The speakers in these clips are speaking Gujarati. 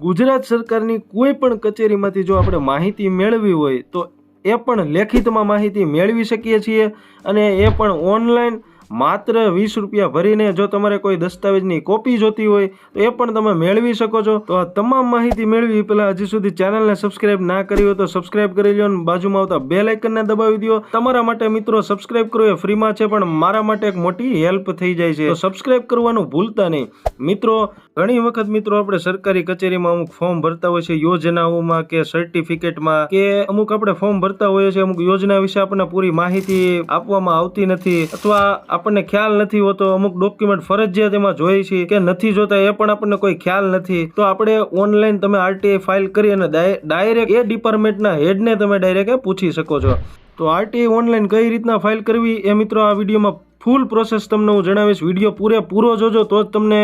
ગુજરાત સરકારની કોઈ પણ કચેરીમાંથી જો આપણે માહિતી મેળવી હોય, તો એ પણ લેખિતમાં માહિતી મેળવી શકીએ છીએ અને એ પણ ઓનલાઈન માત્ર વીસ રૂપિયા ભરીને જો તમારે કોઈ દસ્તાવેજની કોપી જોતી હોય, તો એ પણ તમે મેળવી શકો છો. તો આ તમામ માહિતી મેળવી પહેલાં હજી સુધી ચેનલને સબસ્ક્રાઇબ ના કરી હોય તો સબસ્ક્રાઇબ કરી લો અને બાજુમાં આવતા બે લાઇકનને દબાવી દો તમારા માટે મિત્રો સબસ્ક્રાઇબ કરવું એ ફ્રીમાં છે, પણ મારા માટે એક મોટી હેલ્પ થઈ જાય છે. તો સબસ્ક્રાઇબ કરવાનું ભૂલતા નહીં. મિત્રો ઘણી વખત મિત્રો આપણે સરકારી કચેરીમાં અમુક ફોર્મ ભરતા હોય છે, યોજનાઓમાં કે સર્ટિફિકેટમાં કે અમુક આપણે ફોર્મ ભરતા હોઈએ છીએ, અમુક યોજના વિશે આપણને પૂરી માહિતી આપવામાં આવતી નથી અથવા આપણને ખ્યાલ નથી હોતો, અમુક ડોક્યુમેન્ટ ફરજિયાત એમાં જોઈએ છે કે નથી જોતા એ પણ આપણને કોઈ ખ્યાલ નથી. તો આપણે ઓનલાઈન તમે આરટીઆઈ ફાઇલ કરી અને ડાયરેક્ટ એ ડિપાર્ટમેન્ટના હેડને તમે ડાયરેક્ટ પૂછી શકો છો. તો આરટીઆઈ ઓનલાઈન કઈ રીતના ફાઇલ કરવી એ મિત્રો આ વિડીયોમાં ફૂલ પ્રોસેસ તમને હું જણાવીશ. વીડિયો પૂરેપૂરો જોજો તો જ તમને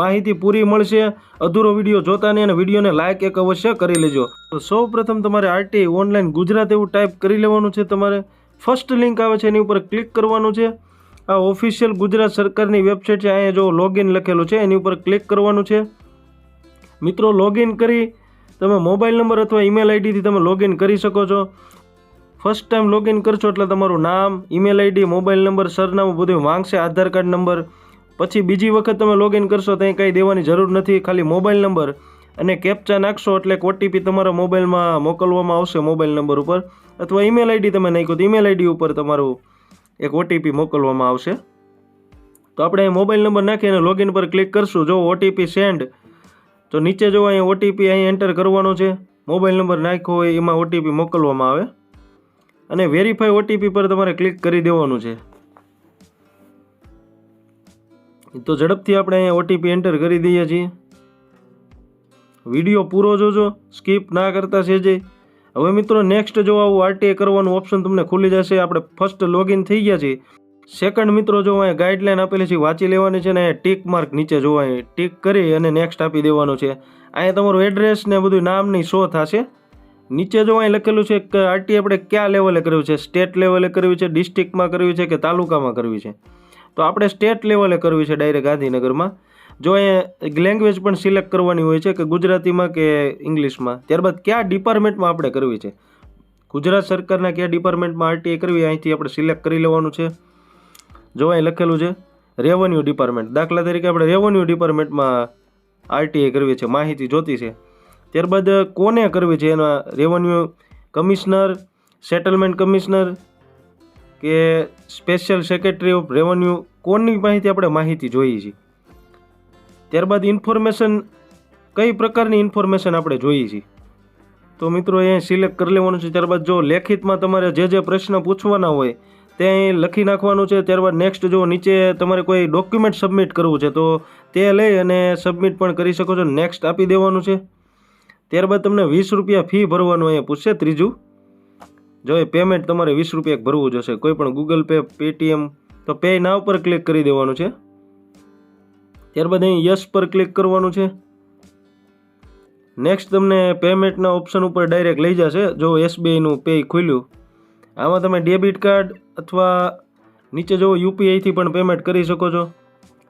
માહિતી પૂરી મળશે. અધૂરો વીડિયો જોતા નહીં અને વિડીયોને લાઇક એક અવશ્ય કરી લેજો. સૌ તમારે આરટીઆઈ ઓનલાઈન ગુજરાત એવું ટાઈપ કરી લેવાનું છે તમારે. ફર્સ્ટ લિંક આવે છે એની ઉપર ક્લિક કરવાનું છે. આ ઓફિશિયલ ગુજરાત સરકારની વેબસાઇટ છે. અહીંયા જો લોગિન લખેલું છે, એની ઉપર ક્લિક કરવાનું છે. મિત્રો લોગિન કરી તમે મોબાઈલ નંબર અથવા ઈમેલ આઈડીથી તમે લોગિન કરી શકો છો. ફર્સ્ટ ટાઈમ લોગિન કરશો એટલે તમારું નામ ઈમેલ આઈડી મોબાઈલ નંબર સરનામું બધું માંગશે, આધાર કાર્ડ નંબર પછી બીજી વખત તમે લોગિન કરશો ત્યાં કંઈ દેવાની જરૂર નથી, ખાલી મોબાઈલ નંબર અને કેપ્ચા નાખશો એટલે ઓટીપી તમારા મોબાઈલમાં મોકલવામાં આવશે મોબાઈલ નંબર ઉપર. અથવા ઈમેલ આઈડી તમે નાખ્યો તો ઈમેલ આઈડી ઉપર તમારું એક ઓટીપી મોકલવામાં આવશે. તો આપણે મોબાઈલ નંબર નાખી અને લોગિન પર ક્લિક કરશું. જો ઓટીપી સેન્ડ તો નીચે જો અહીંયા ઓટીપી અહીં એન્ટર કરવાનો છે મોબાઈલ નંબર નાખ્યો હોય એમાં ઓટીપી મોકલવામાં આવે. અને વેરીફાઈ ઓટીપી પર તમારે ક્લિક કરી દેવાનું છે. તો ઝડપથી આપણે અહીંયા ઓટીપી એન્ટર કરી દઈએ છીએ. વીડિયો પૂરો જોજો સ્કીપ ના કરતા સેજે. હવે મિત્રો નેક્સ્ટ જો આવું આરટીઆઈ કરવાનું ઓપ્શન તમને ખુલી જશે, આપણે ફર્સ્ટ લોગિન થઈ ગયા છીએ. સેકન્ડ મિત્રો જો અહીંયા ગાઈડલાઇન આપેલી છે, વાંચી લેવાની છે ને અહીંયા ટીક માર્ક નીચે જોવા ટીક કરી અને નેક્સ્ટ આપી દેવાનું છે. અહીંયા તમારું એડ્રેસ ને બધું નામની શો થશે. નીચે જો અહીં લખેલું છે કે આરટી આપણે કયા લેવલે કર્યું છે? સ્ટેટ લેવલે કરવી છે ડિસ્ટ્રિક્ટમાં કરવી છે કે તાલુકામાં કરવી છે? તો આપણે સ્ટેટ લેવલે કરવી છે ડાયરેક્ટ ગાંધીનગરમાં. જો અહીંયા લેંગ્વેજ પણ સિલેક્ટ કરવાની હોય છે કે ગુજરાતીમાં કે ઇંગ્લિશમાં, ત્યારબાદ કયા ડિપાર્ટમેન્ટમાં આપણે કરવી છે? ગુજરાત સરકારના કયા ડિપાર્ટમેન્ટમાં આરટીઆઈ કરવી અહીંથી આપણે સિલેક્ટ કરી લેવાનું છે. જો અહીં લખેલું છે રેવન્યુ ડિપાર્ટમેન્ટ દાખલા તરીકે આપણે રેવન્યુ ડિપાર્ટમેન્ટમાં આરટીઆઈ કરવી છે, માહિતી જોતી છે. ત્યારબાદ કોને કરવી છે? એના રેવન્યુ કમિશનર સેટલમેન્ટ કમિશનર કે સ્પેશિયલ સેક્રેટરી ઓફ રેવન્યુ કોની માહિતી આપણે માહિતી જોઈએ છીએ? ત્યારબાદ ઇન્ફોર્મેશન કઈ પ્રકારની ઇન્ફોર્મેશન આપણે જોઈએ છીએ? તો મિત્રો એ સિલેક્ટ કરી લેવાનું છે. ત્યારબાદ જો લેખિતમાં તમારે જે જે પ્રશ્ન પૂછવાના હોય, તે અહીં લખી નાખવાનું છે. ત્યારબાદ નેક્સ્ટ જો નીચે તમારે કોઈ ડોક્યુમેન્ટ સબમિટ કરવું છે, તો તે લઈ અને સબમિટ પણ કરી શકો છો. નેક્સ્ટ આપી દેવાનું છે. ત્યારબાદ તમને વીસ રૂપિયા ફી ભરવાનું અહીંયા પૂછશે. ત્રીજું, જો એ પેમેન્ટ તમારે વીસ રૂપિયા ભરવું જશે કોઈ પણ ગૂગલ પે પેટીએમ તો પે ના ઉપર ક્લિક કરી દેવાનું છે. ત્યારબાદ અહીં યસ પર ક્લિક કરવાનું છે. નેક્સ્ટ તમને પેમેન્ટના ઓપ્શન ઉપર ડાયરેક્ટ લઈ જશે. જો એસબીઆઈનું પે ખુલ્યું, આમાં તમે ડેબિટ કાર્ડ અથવા નીચે જો યુપીઆઈથી પણ પેમેન્ટ કરી શકો છો.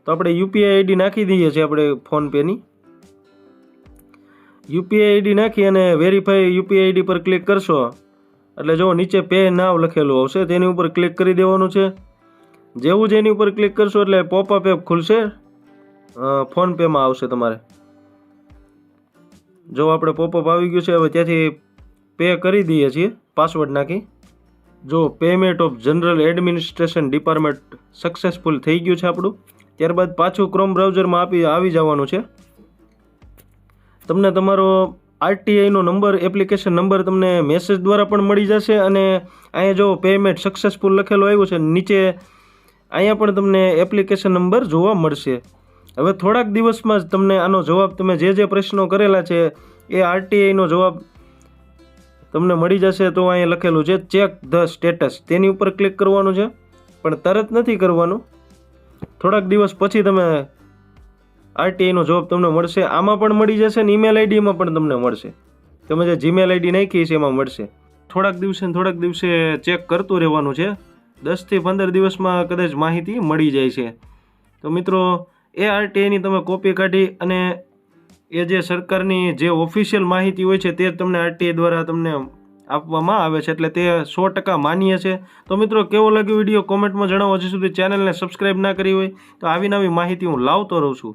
તો આપણે યુપીઆઈ આઈડી નાખી દઈએ છીએ આપણે ફોનપેની યુપીઆઈ આઈડી નાખી અને વેરીફાઈ યુપીઆઈ આઈડી પર ક્લિક કરશો. એટલે જો નીચે પે નાવ લખેલું આવશે, તેની ઉપર ક્લિક કરી દેવાનું છે. જેવું જ એની ઉપર ક્લિક કરશો એટલે પોપઅપ એપ ખુલશે. ફોનપેમાં આવશે તમારે. જો આપણે પોપઅપ આવી ગયું છે, હવે ત્યાંથી પે કરી દઈએ છીએ પાસવર્ડ નાખી. જો payment of general administration department successful થઈ ગયું છે આપણું, ત્યારબાદ પાછું ક્રોમ બ્રાઉઝરમાં આપી, આવી જવાનું છે. તમને તમારો આરટીઆઈનો નંબર એપ્લિકેશન નંબર તમને મેસેજ દ્વારા પણ મળી જશે અને અહીંયા જો પેમેન્ટ સક્સેસફુલ લખેલું આવ્યું છે, નીચે અહીંયા પણ તમને એપ્લિકેશન નંબર જોવા મળશે. હવે થોડાક દિવસમાં જ તમને આનો જવાબ, તમે જે જે પ્રશ્નો કરેલા છે, એ આરટીઆઈનો જવાબ તમને મળી જશે તો અહીંયા લખેલું છે ચેક ધ સ્ટેટસ તેની ઉપર ક્લિક કરવાનું છે, પણ તરત નથી કરવાનું. થોડાક દિવસ પછી તમે આરટીઆઈનો જોબ તમને મળશે. આમાં પણ મળી જશે ને ઈમેલ આઈડીમાં પણ તમને મળશે. તમે જે જીમેલ આઈડી નાખી છે એમાં મળશે. થોડાક દિવસે થોડાક દિવસે ચેક કરતું રહેવાનું છે. દસથી પંદર દિવસમાં કદાચ માહિતી મળી જાય છે. તો મિત્રો, એ આરટીઆઈની તમે કોપી કાઢી અને એ જે સરકારની જે ઓફિશિયલ માહિતી હોય છે તે તમને આરટીઆઈ દ્વારા તમને આપવામાં આવે છે. એટલે તે સો ટકા માન્ય છે. તો મિત્રો, કેવો લાગ્યો વીડિયો? કોમેન્ટમાં જણાવો. હજી સુધી ચેનલને સબસ્ક્રાઇબ ના કરી હોય તો આવી નવી માહિતી હું લાવતો રહું છું.